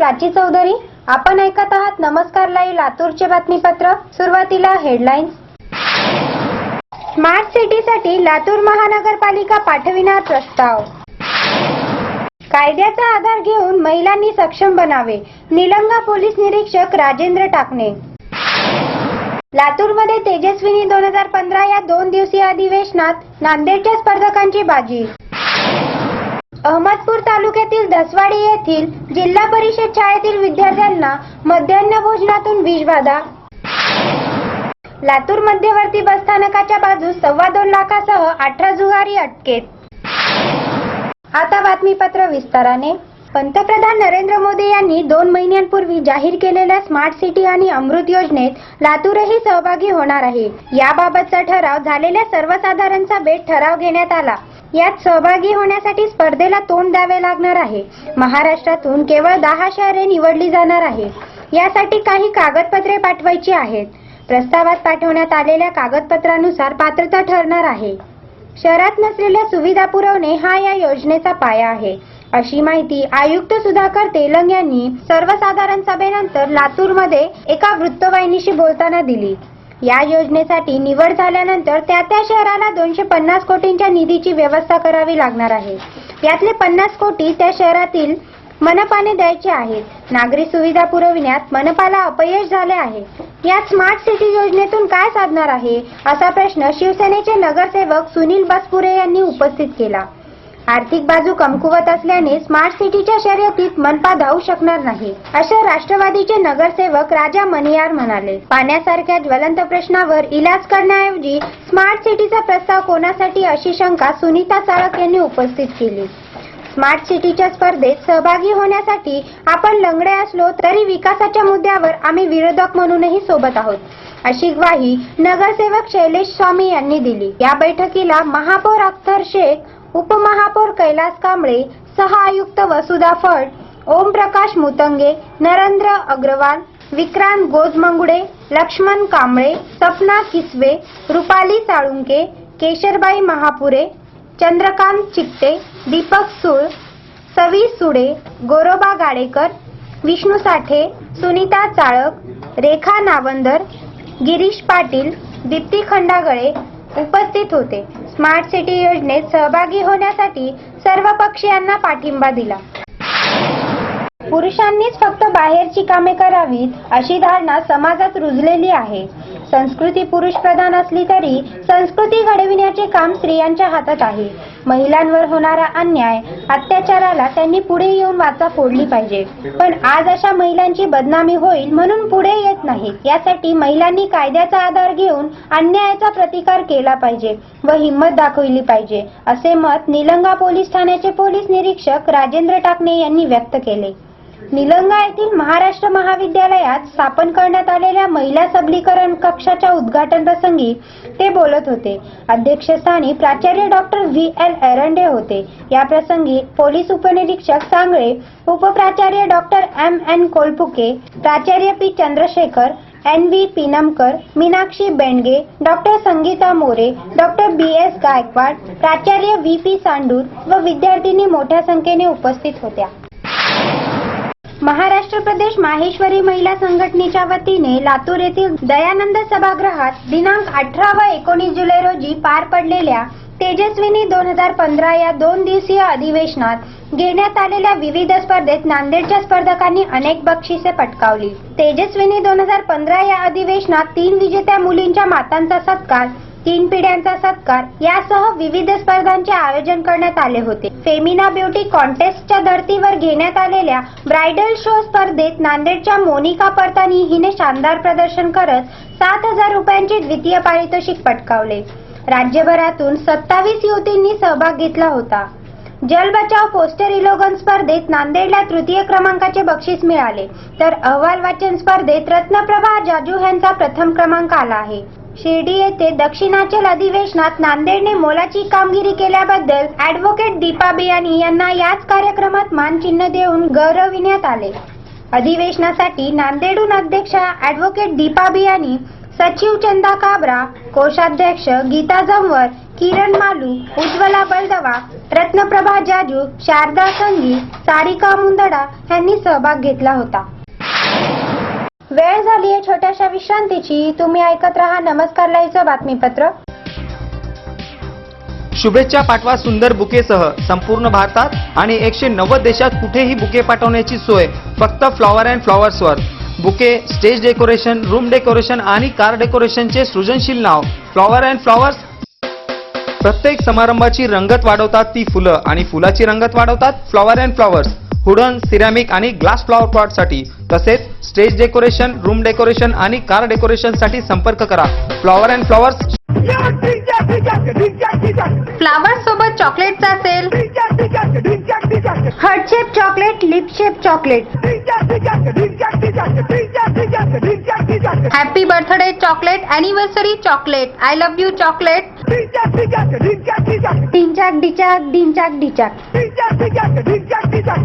प्राची चौधरी आपण ऐकत आहात नमस्कार लाईव्ह लातूरचे बातमीपत्र सुरुवातीला हेडलाईन्स स्मार्ट सिटीसाठी लातूर महानगरपालिका पाठविणार प्रस्ताव. कायद्याचा आधार घेऊन महिलांनी सक्षम बनावे निलंगा पोलीस निरीक्षक राजेंद्र टाकणे. लातूरमध्ये तेजस्विनी दोन हजार पंधरा या दोन दिवसीय अधिवेशनात नांदेडच्या स्पर्धकांची बाजी. अहमदपूर तालुक्यातील दसवाडी येथील जिल्हा परिषद शाळेतील विद्यार्थ्यांना मध्यान्ह भोजनातून विषबाधा लातूर मध्यवर्ती बसस्थानकाच्या बाजूस सव्वा दोन लाखासह अठरा जुगारी अटकेत. आता बातमीपत्र विस्ताराने. पंतप्रधान नरेंद्र मोदी यांनी दोन महिन्यांपूर्वी जाहीर केलेल्या स्मार्ट सिटी आणि अमृत योजनेत लातूरही सहभागी होणार आहे. याबाबतचा ठराव झालेल्या सर्वसाधारणचा भेट ठराव घेण्यात आला. यात सहभागी होण्यासाठी स्पर्धेला तोंड द्यावे लागणार आहे. महाराष्ट्रातून केवळ दहा शहरे निवडली जाणार आहे. यासाठी काही कागदपत्रे पाठवायची आहेत. प्रस्तावात पाठवण्यात आलेल्या कागदपत्रानुसार पात्रता ठरणार आहे. शहरात नसलेल्या सुविधा पुरवणे हा या योजनेचा पाया आहे. अशी माहिती आयुक्त सुधाकर तेलंग यांनी सर्वसाधारण सभेनंतर लातूरमध्ये एका वृत्तवाहिनीशी बोलताना दिली. या योजनेसाठी निवड झाल्यानंतर त्या त्या शहराला दोनशे पन्नास कोटींच्या निधीची व्यवस्था करावी लागणार आहे. यातले पन्नास कोटी त्या शहरातील मनपाने द्यायचे आहेत. नागरी सुविधा पुरविण्यात मनपाला अपयश झाले आहे. या स्मार्ट सिटी योजनेतून काय साधणार आहे? असा प्रश्न शिवसेनेचे नगरसेवक सुनील बसपुरे यांनी उपस्थित केला. आर्थिक बाजू कमकुवत असल्याने स्मार्ट सिटीच्या शर्यतीत मनपा धावू शकणार नाही अशा राष्ट्रवादीचे नगरसेवक राजा मनियार म्हणाले. पाण्यासारख्या ज्वलंत प्रश्नावर इलाज करण्याऐवजी स्मार्ट सिटीचा प्रस्ताव कोणासाठी अशी शंका सुनीता चाळक यांनी उपस्थित केली. स्मार्ट सिटीच्या स्पर्धेत सहभागी होण्यासाठी आपण लंगडे असलो तरी विकासाच्या मुद्द्यावर आम्ही विरोधक म्हणूनही सोबत आहोत अशी ग्वाही नगरसेवक शैलेश स्वामी यांनी दिली. या बैठकीला महापौर अख्तर शेख उपमहापौर कैलास कांबळे सह आयुक्त वसुधा फड ओमप्रकाश मुतंगे नरेंद्र अग्रवाल विक्रांत गोजमंगुडे लक्ष्मण कांबळे सपना किसवे रुपाली साळुंके केशरबाई महापुरे चंद्रकांत चिकटे दीपक सुळ सवी सुडे गोरोबा गाडेकर विष्णू साठे सुनीता चाळक रेखा नावंदर गिरीश पाटील दीप्ती खंडागळे उपस्थित होते. स्मार्ट सिटी योजनेत सहभागी होण्यासाठी सर्व पक्षीयांना पाठिंबा दिला. पुरुषांनीच फक्त बाहेरची कामे करावीत अशी धारणा समाजात रुजलेली आहे. संस्कृती पुरुष प्रधान असली तरी संस्कृती घडविण्याचे काम स्त्रियांच्या हातात आहे. महिलांवर होणारा अन्याय अत्याचाराला त्यांनी पुढे येऊन वाचा फोडली पाहिजे. पण आज अशा महिलांची बदनामी होईल म्हणून पुढे येत नाहीत. यासाठी महिलांनी कायद्याचा आधार घेऊन अन्यायाचा प्रतिकार केला पाहिजे व हिंमत दाखविली पाहिजे असे मत निलंगा पोलीस ठाण्याचे पोलीस निरीक्षक राजेंद्र टाकणे यांनी व्यक्त केले. निलंगा येथील महाराष्ट्र महाविद्यालयात स्थापन करण्यात आलेल्या महिला सबलीकरण कक्षाच्या उद्घाटन प्रसंगी ते बोलत होते. अध्यक्षस्थानी प्राचार्य डॉक्टर व्ही. एल. एरंडे होते. या प्रसंगी पोलीस उपनिरीक्षक सांगळे उपप्राचार्य डॉक्टर एम. एन. कोलपुके प्राचार्य P. Chandrashekhar N. V. Pinamkar Meenakshi Bendge doctor Sangeeta More doctor B. S. Gaikwad प्राचार्य व्ही. पी. सांडूर व विद्यार्थिनी मोठ्या संख्येने उपस्थित होत्या. महाराष्ट्र प्रदेश माहेश्वरी महिला संघटनेच्या वतीने लातूर येथील दयानंद सभागृहात दिनांक अठरा व एकोणीस जुलै रोजी पार पडलेल्या तेजस्विनी दोन हजार पंधरा या दोन दिवसीय अधिवेशनात घेण्यात आलेल्या विविध स्पर्धेत नांदेडच्या स्पर्धकांनी अनेक बक्षिसे पटकावली. तेजस्विनी दोन हजार पंधरा या अधिवेशनात तीन विजेत्या मुलींच्या मातांचा सत्कार तीन पिढ्यांचा सत्कार यासह विविध स्पर्धांचे आयोजन करण्यात आले होते. फेमिना ब्युटी कॉन्टेस्टच्या धर्तीवर घेण्यात आलेल्या ब्रायडल शो स्पर्धेत नांदेडच्या मोनिका परतानी हिने शानदार प्रदर्शन करत सात हजार रुपयांचे द्वितीय पारितोषिक पटकावले. राज्यभरातून सत्तावीस युवतींनी सहभाग घेतला होता. जल बचाव पोस्टर इलोगन स्पर्धेत नांदेडला तृतीय क्रमांकाचे बक्षीस मिळाले. तर अहवाल वाचन स्पर्धेत रत्नप्रभा जाजू यांचा प्रथम क्रमांक आला आहे. शिर्डी येथे दक्षिणाचल अधिवेशनात नांदेडने मोलाची कामगिरी केल्याबद्दल ऍडव्होकेट दीपा बियानी यांना याच कार्यक्रमात मानचिन्ह देऊन गौरविण्यात आले. अधिवेशनासाठी नांदेडून अध्यक्षा ऍडव्होकेट दीपा बियानी सचिव चंदा काबरा कोषाध्यक्ष गीता जमवर किरण मालू उज्ज्वला बलदवा रत्नप्रभा जाजू शारदा संगी सारिका मुंदडा यांनी सहभाग घेतला होता. वेळ झाली आहे छोट्याशा विश्रांतीची. तुम्ही ऐकत राहा नमस्कार लाईव्हचं बातमीपत्र. शुभेच्छा पाठवा सुंदर बुकेसह संपूर्ण भारतात आणि एकशे नव्वद देशात कुठेही बुके पाठवण्याची सोय फक्त flower and फ्लॉवर्सवर. Bouquet stage decoration room decoration आणि कार डेकोरेशनचे सृजनशील नाव फ्लॉवर अँड फ्लॉवर्स. प्रत्येक समारंभाची रंगत वाढवतात ती फुलं आणि फुलाची रंगत वाढवतात flower and flowers. Wooden ceramic आणि ग्लास फ्लॉवर पॉटसाठी तसेच स्टेज डेकोरेशन रूम डेकोरेशन आणि कार डेकोरेशनसाठी संपर्क करा. फ्लॉवर अँड फ्लॉवर्स फ्लावर सोबत चॉकलेटचा असेल heart shape chocolate lip shape chocolate. Happy birthday chocolate anniversary chocolate. I love you chocolate. डिंचाक डिचाक डिंचाक डिचाक.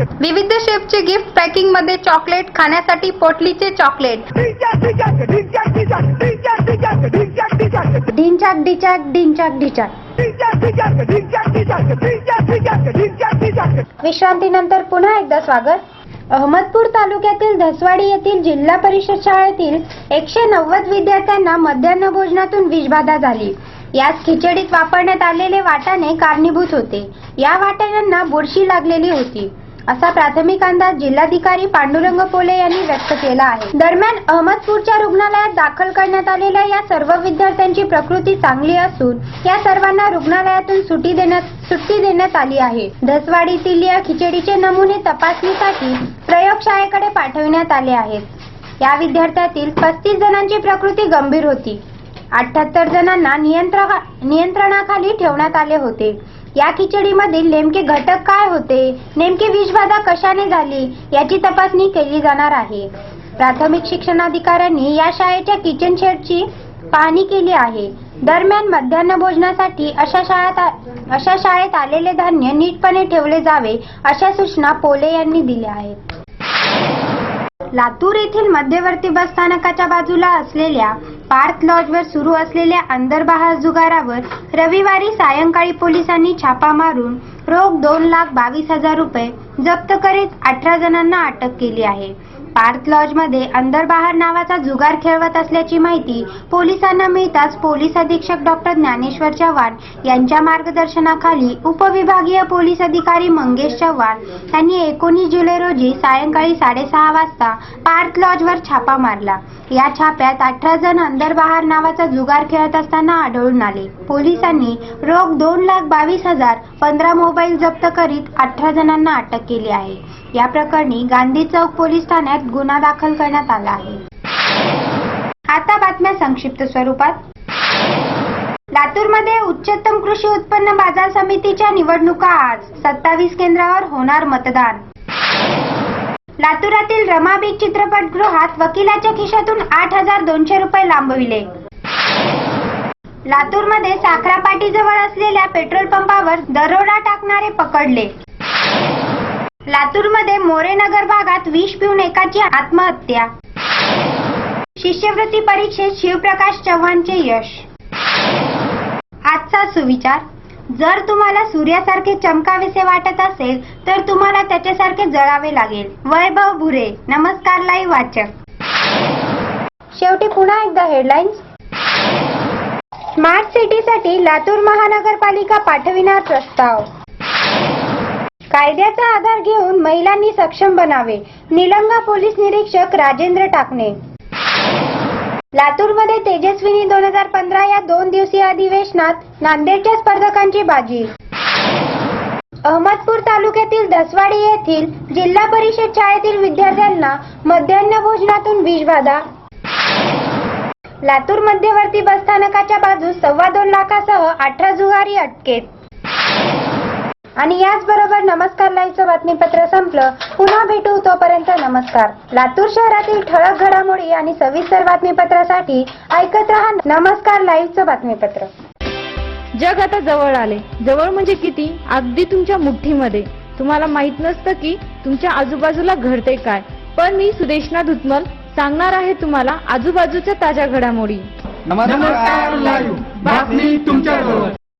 विविध शेपचे गिफ्ट पॅकिंगमध्ये चॉकलेट खाण्यासाठी पोटलीचे चॉकलेट. ढिंचाक ढिचाक ढिंचाक ढिचाक. विश्रांतीनंतर पुन्हा एकदा स्वागत. अहमदपूर तालुक्यातील धसवाडी येथील जिल्हा परिषद शाळेतील एकशे नव्वद विद्यार्थ्यांना मध्यान्ह भोजनातून विषबाधा झाली. यात खिचडीत वापरण्यात आलेले वाटाणे कारणीभूत होते. या वाटाण्यांना बुरशी लागलेली होती. असा प्राथमिक अंदाज जिल्हाधिकारी पांडुरंग पोले यांनी व्यक्त केला आहे. दरम्यान अहमदपूरच्या रुग्णालयात दाखल करण्यात आलेल्या या सर्व विद्यार्थ्यांची प्रकृती चांगली असून या सर्वांना रुग्णालयातून सुट्टी देण्यात सुट्टी देण्यात आली आहे. धसवाडीतील या खिचडीचे नमुने तपासणीसाठी प्रयोगशाळेकडे पाठविण्यात आले आहेत. या विद्यार्थ्यातील पस्तीस जणांची प्रकृती गंभीर होती. अठ्याहत्तर जणांना नियंत्रणा नियंत्रणाखाली ठेवण्यात आले होते. या खिचडीमधील नेमके घटक काय होते? नेमकी विषबाधा कशाने झाली? याची तपासणी केली जाणार आहे. प्राथमिक शिक्षणाधिकाऱ्यांनी या शाळेच्या किचन शेडची पाहणी केली आहे. दरम्यान मध्यान्ह भोजनासाठी अशा शाळेत अशा शाळेत आलेले धान्य नीटपणे ठेवले जावे अशा सूचना पोले यांनी दिल्या आहेत. लातूर येथील मध्यवर्ती बस स्थानकाच्या बाजूला असलेल्या पार्थ लॉजवर सुरू असलेल्या अंदरबहार जुगारावर रविवारी सायंकाळी पोलिसांनी छापा मारून रोख दोन लाख बावीस हजार रुपये जप्त करीत अठरा जणांना अटक केली आहे. पार्थ लॉजमध्ये अंदरबहार नावाचा जुगार खेळवत असल्याची माहिती पोलिसांना मिळताच पोलीस अधीक्षक डॉक्टर ज्ञानेश्वर चव्हाण यांच्या मार्गदर्शनाखाली उपविभागीय पोलीस अधिकारी मंगेश चव्हाण यांनी एकोणीस जुलै रोजी सायंकाळी साडेसहा वाजता पार्थ लॉजवर छापा मारला. या छाप्यात अठरा जण अंदरबहार नावाचा जुगार खेळत असताना आढळून आले. पोलिसांनी रोख दोन लाख बावीस हजार पंधरा मोबाईल जप्त करीत अठरा जणांना अटक केली आहे. या प्रकरणी गांधी चौक पोलीस ठाण्यात गुन्हा दाखल करण्यात आला आहे. आता बातम्या संक्षिप्त स्वरूपात. लातूरमध्ये उच्चतम कृषी उत्पन्न बाजार समितीच्या निवडणुका आज. सत्तावीस केंद्रावर होणार मतदान. लातूरातील रमाबीग चित्रपटगृहात वकिलाच्या खिशातून आठ हजार दोनशे रुपये लांबविले. लातूरमध्ये साखरापाटीजवळ असलेल्या पेट्रोल पंपावर दरोडा टाकणारे पकडले. लातूरमध्ये मोरेनगर भागात विष पिऊन एकाची आत्महत्या. शिष्यवृत्ती परीक्षेत शिवप्रकाश चव्हाणचे यश. आजचा सुविचार जर तुम्हाला सूर्यासारखे चमकावेसे वाटत असेल तर तुम्हाला त्याच्यासारखे जळावे लागेल. वैभव भुरे नमस्कार लाई वाचक. शेवटी पुन्हा एकदा हेडलाईन्स स्मार्ट सिटीसाठी लातूर महानगरपालिका पाठविणार प्रस्ताव. कायद्याचा आधार घेऊन महिलांनी सक्षम बनावे निलंगा पोलीस निरीक्षक राजेंद्र टाकणे. लातूरमध्ये तेजस्विनी दोन हजार पंधरा या दोन दिवसीय अधिवेशनात नांदेडच्या स्पर्धकांची बाजी. अहमदपूर तालुक्यातील दसवाडी येथील जिल्हा परिषद शाळेतील विद्यार्थ्यांना मध्यान्ह भोजनातून विषबाधा लातूर मध्यवर्ती बसस्थानकाच्या बाजूस सव्वा दोन लाखासह अठरा जुगारी अटकेत. आणि याचबरोबर नमस्कार लाईव्हचं बातमीपत्र संपलं. पुन्हा भेटू तोपर्यंत नमस्कार. लातूर शहरातील ठळक घडामोडी आणि सविस्तर बातमीपत्रासाठी ऐकत रहा नमस्कार लाईव्हचं बातमीपत्र. जग आता जवळ आले. जवळ म्हणजे किती? अगदी तुमच्या मुठ्ठीमध्ये. तुम्हाला माहीत नसतं की तुमच्या आजूबाजूला घडते काय. पण मी सुदेशना धुतमल सांगणार आहे तुम्हाला आजूबाजूच्या ताज्या घडामोडी. नमस्कार लाईव्ह. बातमी तुमच्याजवळ.